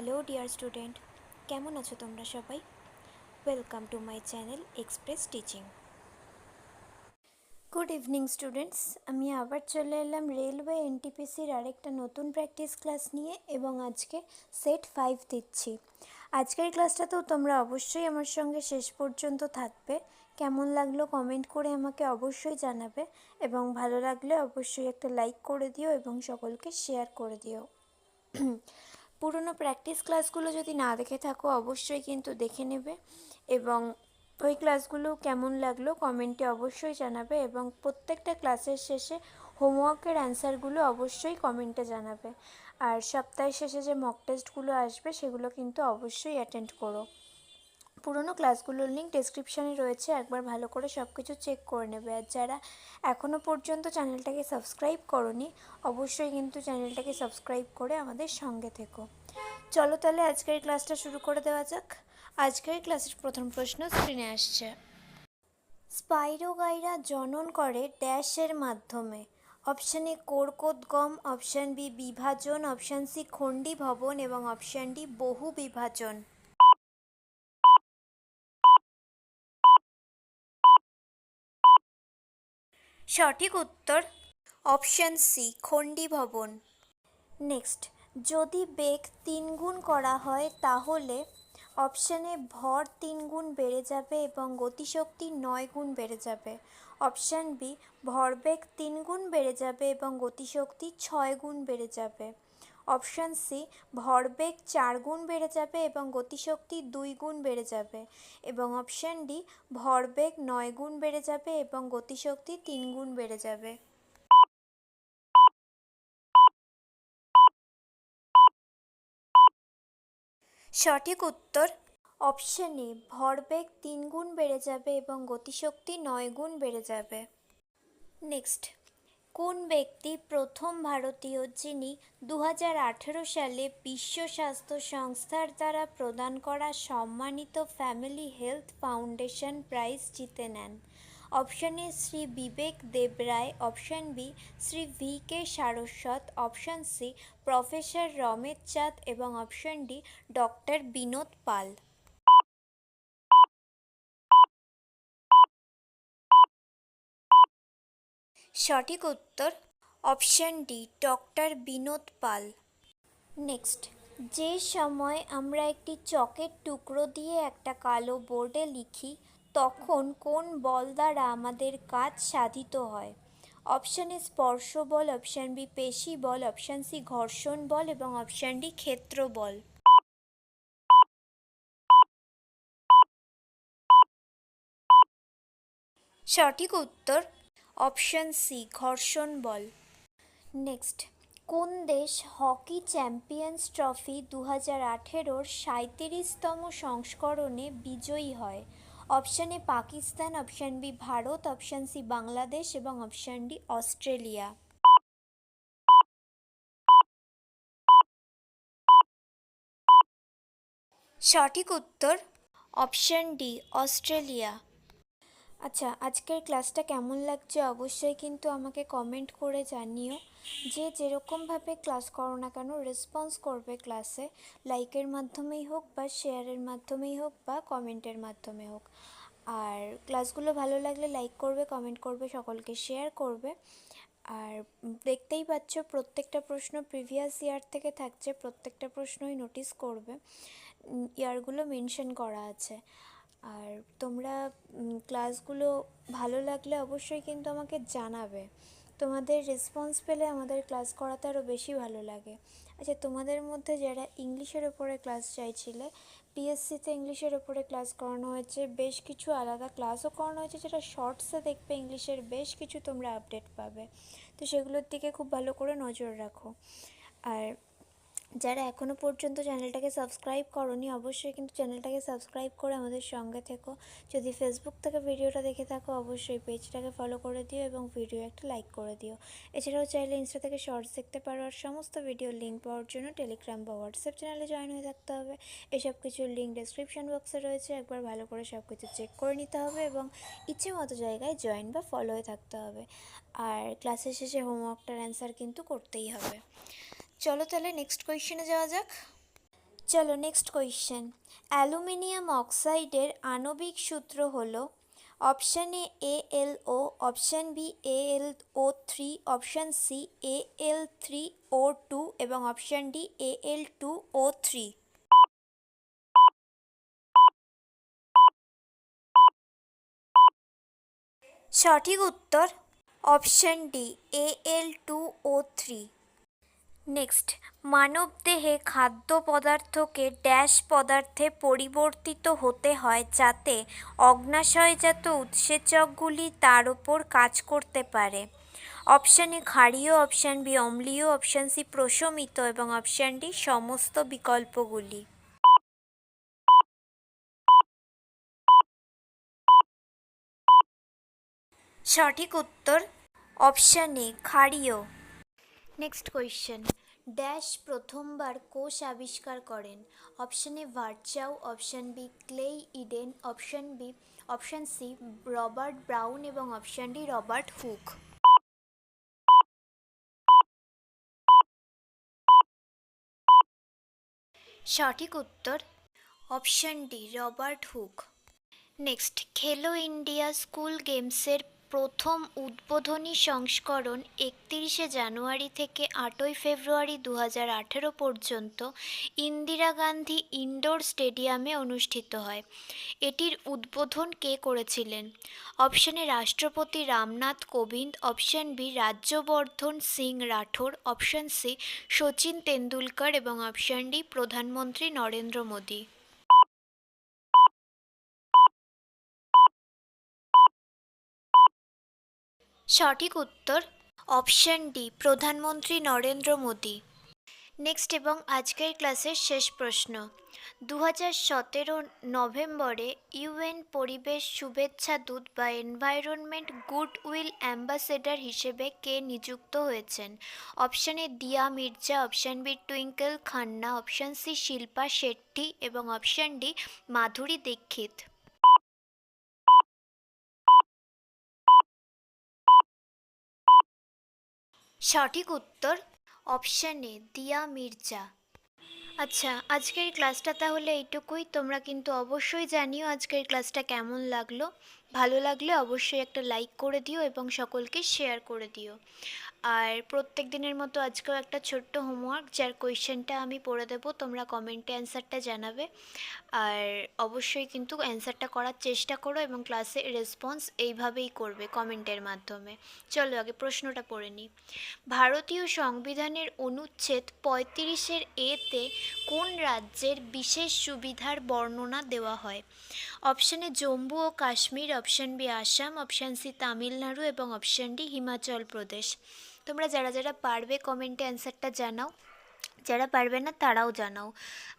Hello dear student, কেমন আছো তোমরা সবাই? Welcome to my channel express teaching. Good evening students, আমি আবার চলে এলাম রেলওয়ে এনটিপিসির আরেকটা নতুন প্র্যাকটিস ক্লাস নিয়ে এবং আজকে সেট ফাইভ দিচ্ছি। আজকের ক্লাসটাতেও তোমরা অবশ্যই আমার সঙ্গে শেষ পর্যন্ত থাকবে। কেমন লাগল কমেন্ট করে আমাকে অবশ্যই জানাবে এবং ভালো লাগলে অবশ্যই একটা লাইক করে দিও এবং সকলকে শেয়ার করে দিও। পুরনো প্র্যাকটিস ক্লাসগুলো যদি না দেখে থাকো, অবশ্যই কিন্তু দেখে নেবে এবং ওই ক্লাসগুলো কেমন লাগল কমেন্টে অবশ্যই জানাবে এবং প্রত্যেকটা ক্লাসের শেষে হোমওয়ার্কের অ্যান্সারগুলো অবশ্যই কমেন্টে জানাবে। আর সপ্তাহের শেষে যে মক টেস্টগুলো আসবে, সেগুলো কিন্তু অবশ্যই অ্যাটেন্ড করো। পুরনো ক্লাসগুলোর লিঙ্ক ডেসক্রিপশানে রয়েছে, একবার ভালো করে সব কিছু চেক করে নেবে। আর যারা এখনও পর্যন্ত চ্যানেলটাকে সাবস্ক্রাইব করনি, অবশ্যই কিন্তু চ্যানেলটাকে সাবস্ক্রাইব করে আমাদের সঙ্গে থেকো। চলো তাহলে আজকের ক্লাসটা শুরু করে দেওয়া যাক। আজকের ক্লাসের প্রথম প্রশ্ন স্ক্রিনে আসছে। স্পাইরোগাইরা জনন করে ড্যাশের মাধ্যমে। অপশান এ কোরকোদ্গম অপশান বি বিভাজন অপশান সি খণ্ডী ভবন এবং অপশান ডি বহু বিভাজন। সঠিক উত্তর অপশান সি খণ্ডী ভবন। নেক্সট যদি বেগ তিনগুণ করা হয়, তাহলে অপশানে ভর তিন গুণ বেড়ে যাবে এবং গতিশক্তি নয় গুণ বেড়ে যাবে। অপশান বি ভরবেগ তিন গুণ বেড়ে যাবে এবং গতিশক্তি ছয় গুণ বেড়ে যাবে। অপশান সি, ভরবেগ চার গুণ বেড়ে যাবে এবং গতিশক্তি দুই গুণ বেড়ে যাবে। এবং অপশান ডি, ভরবেগ নয় গুণ বেড়ে যাবে এবং গতিশক্তি তিন গুণ বেড়ে যাবে। সঠিক উত্তর অপশান এ, ভরবেগ তিন গুণ বেড়ে যাবে এবং গতিশক্তি নয় গুণ বেড়ে যাবে। নেক্সট। কোন ব্যক্তি প্রথম ভারতীয় যিনি দু হাজার আঠেরো সালে বিশ্ব স্বাস্থ্য সংস্থার দ্বারা প্রদান করা সম্মানিত ফ্যামিলি হেলথ ফাউন্ডেশন প্রাইজ জিতে নেন? Option A Shri Bibek Debroy option B Shri V K Saraswat, option C professor Ramesh Chand এবং option D doctor Binod Pal. সঠিক উত্তর option D, doctor Binod Pal. Next, যে সময় আমরা একটি চকের টুকরো দিয়ে একটা কালো বোর্ডে লিখি, তখন কোন বল দ্বারা আমাদের কাজ সাধিত হয়? অপশান এ স্পর্শ বল, অপশান বি পেশি বল, অপশান সি ঘর্ষণ বল এবং অপশান ডি ক্ষেত্র বল। সঠিক উত্তর অপশান সি, ঘর্ষণ বল। নেক্সট, কোন দেশ হকি চ্যাম্পিয়ন্স ট্রফি দু হাজার আঠেরোর সাঁইত্রিশতম সংস্করণে বিজয়ী হয়? Option A, Pakistan, option B, Bharat, option C, Bangladesh এবং অপশান ডি, অস্ট্রেলিয়া। সঠিক উত্তর অপশান ডি, অস্ট্রেলিয়া। আচ্ছা আজকের ক্লাসটা কেমন লাগছে অবশ্যই কিন্তু আমাকে কমেন্ট করে জানিও। যে যেরকমভাবে ক্লাস করো না কেন রেসপন্স করবে ক্লাসে লাইকের মাধ্যমেই হোক বা শেয়ারের মাধ্যমেই হোক বা কমেন্টের মাধ্যমে হোক। আর ক্লাসগুলো ভালো লাগলে লাইক করবে কমেন্ট করবে, সকলকে শেয়ার করবে। আর দেখতেই পাচ্ছ প্রত্যেকটা প্রশ্ন প্রিভিয়াস ইয়ার থেকে থাকছে, প্রত্যেকটা প্রশ্নই নোটিস করবে। ইয়ারগুলো মেনশন করা আছে। আর তোমরা ক্লাসগুলো ভালো লাগলে অবশ্যই কিন্তু আমাকে জানাবে। তোমাদের রেসপন্স পেলে আমাদের ক্লাস করাতে আরও বেশি ভালো লাগে। আচ্ছা তোমাদের মধ্যে যারা ইংলিশের ওপরে ক্লাস চাইছিলে পিএসসিতে ইংলিশের ওপরে ক্লাস করানো হয়েছে, বেশ কিছু আলাদা ক্লাসও করানো হয়েছে, যেটা শর্টসে দেখবে ইংলিশের বেশ কিছু তোমরা আপডেট পাবে। তো সেগুলোর দিকে খুব ভালো করে নজর রাখো। আর যারা এখনও পর্যন্ত চ্যানেলটাকে সাবস্ক্রাইব করনি, অবশ্যই কিন্তু চ্যানেলটাকে সাবস্ক্রাইব করে আমাদের সঙ্গে থেকো। যদি ফেসবুক থেকে ভিডিওটা দেখে থাকো, অবশ্যই পেজটাকে ফলো করে দিও এবং ভিডিও একটা লাইক করে দিও। এছাড়াও চাইলে ইনস্টা থেকে শর্টস দেখতে পারো আর সমস্ত ভিডিওর লিঙ্ক পাওয়ার জন্য টেলিগ্রাম বা হোয়াটসঅ্যাপ চ্যানেলে জয়েন হয়ে থাকতে হবে। এসব কিছুর লিঙ্ক ডেসক্রিপশন বক্সে রয়েছে। একবার ভালো করে সব কিছু চেক করে নিতে হবে এবং ইচ্ছে মতো জায়গায় জয়েন বা ফলো হয়ে থাকতে হবে। আর ক্লাসের শেষে হোমওয়ার্কটার অ্যান্সার কিন্তু করতেই হবে। চলো তাহলে নেক্সট কোয়েশ্চেনে যাওয়া যাক। চলো নেক্সট কোয়েশ্চেন অ্যালুমিনিয়াম অক্সাইডের আণবিক সূত্র হলো option A A L O option B A L O three option C A L three O two এবং option D A L two O three সঠিক উত্তর option D A L two O three next মানবদেহে খাদ্য পদার্থকে dash পদার্থে পরিবর্তিত হতে হয় যাতে অগ্নাশয়জাত উৎসেচকগুলি তার ওপর কাজ করতে পারে। অপশান এ ক্ষারীয় অপশান বি অম্লীয় অপশান সি প্রশমিত এবং অপশান ডি সমস্ত বিকল্পগুলি। সঠিক উত্তর অপশান এ ক্ষারীয়। নেক্সট কোয়েশ্চেন ড্যাশ প্রথমবার কোষ আবিষ্কার করেন। Option A Virchow option B Schleiden option B option C Robert Brown এবং অপশান ডি রবার্ট হুক সঠিক উত্তর option D Robert Hooke next Khelo India school গেমসের প্রথম উদ্বোধনী সংস্করণ একত্রিশে জানুয়ারি থেকে আটই ফেব্রুয়ারি দু হাজার আঠেরো পর্যন্ত ইন্দিরা গান্ধী ইনডোর স্টেডিয়ামে অনুষ্ঠিত হয়। এটির উদ্বোধন কে করেছিলেন? অপশানে রাষ্ট্রপতি Ramnath Kovind, option B Rajyavardhan Singh Rathore option C Sachin Tendulkar এবং অপশান ডি প্রধানমন্ত্রী নরেন্দ্র মোদী। সঠিক উত্তর অপশান ডি প্রধানমন্ত্রী নরেন্দ্র মোদী। নেক্সট এবং আজকের ক্লাসের শেষ প্রশ্ন। দু হাজার সতেরো নভেম্বরে ইউএন পরিবেশ শুভেচ্ছা দূত বা এনভায়রনমেন্ট গুড উইল অ্যাম্বাসেডর হিসেবে কে নিযুক্ত হয়েছেন? Option Dia Mirza option B Twinkle Khanna option C Shilpa Shetty এবং অপশান ডি মাধুরী দীক্ষিত। সঠিক উত্তর অপশান এ দিয়া মির্জা। আচ্ছা আজকের ক্লাসটা তাহলে এইটুকুই। তোমরা কিন্তু অবশ্যই জানিও আজকের ক্লাসটা কেমন লাগল। ভালো লাগলে অবশ্যই একটা লাইক করে দিও এবং সকলকে শেয়ার করে দিও। আর প্রত্যেক দিনের মতো আজকেও একটা ছোট্ট হোমওয়ার্ক যার কোয়েশ্চেনটা আমি পড়ে দেবো, তোমরা কমেন্টে অ্যান্সারটা জানাবে। আর অবশ্যই কিন্তু অ্যান্সারটা করার চেষ্টা করো এবং ক্লাসে রেসপন্স এইভাবেই করবে কমেন্টের মাধ্যমে। চলো আগে প্রশ্নটা পড়ে নিই। ভারতীয় সংবিধানের অনুচ্ছেদ পঁয়ত্রিশের এতে কোন রাজ্যের বিশেষ সুবিধার বর্ণনা দেওয়া হয়? অপশানে জম্মু ও Kashmir, option B Assam, option C Tamil Nadu এবং অপশান ডি হিমাচল প্রদেশ। তোমরা যারা যারা পারবে কমেন্টে অ্যান্সারটা জানাও। যারা পারবে না তারাও জানাও।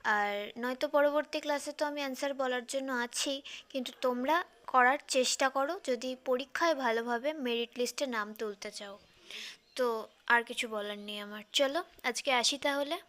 আর নয়তো পরবর্তী ক্লাসে তো আমি অ্যান্সার বলার জন্য আছি, কিন্তু তোমরা করার চেষ্টা করো, যদি পরীক্ষায় ভালোভাবে মেরিট লিস্টে নাম তুলতে চাও। তো আর কিছু বলার নেই আমার। চলো, আজকে আসি তাহলে।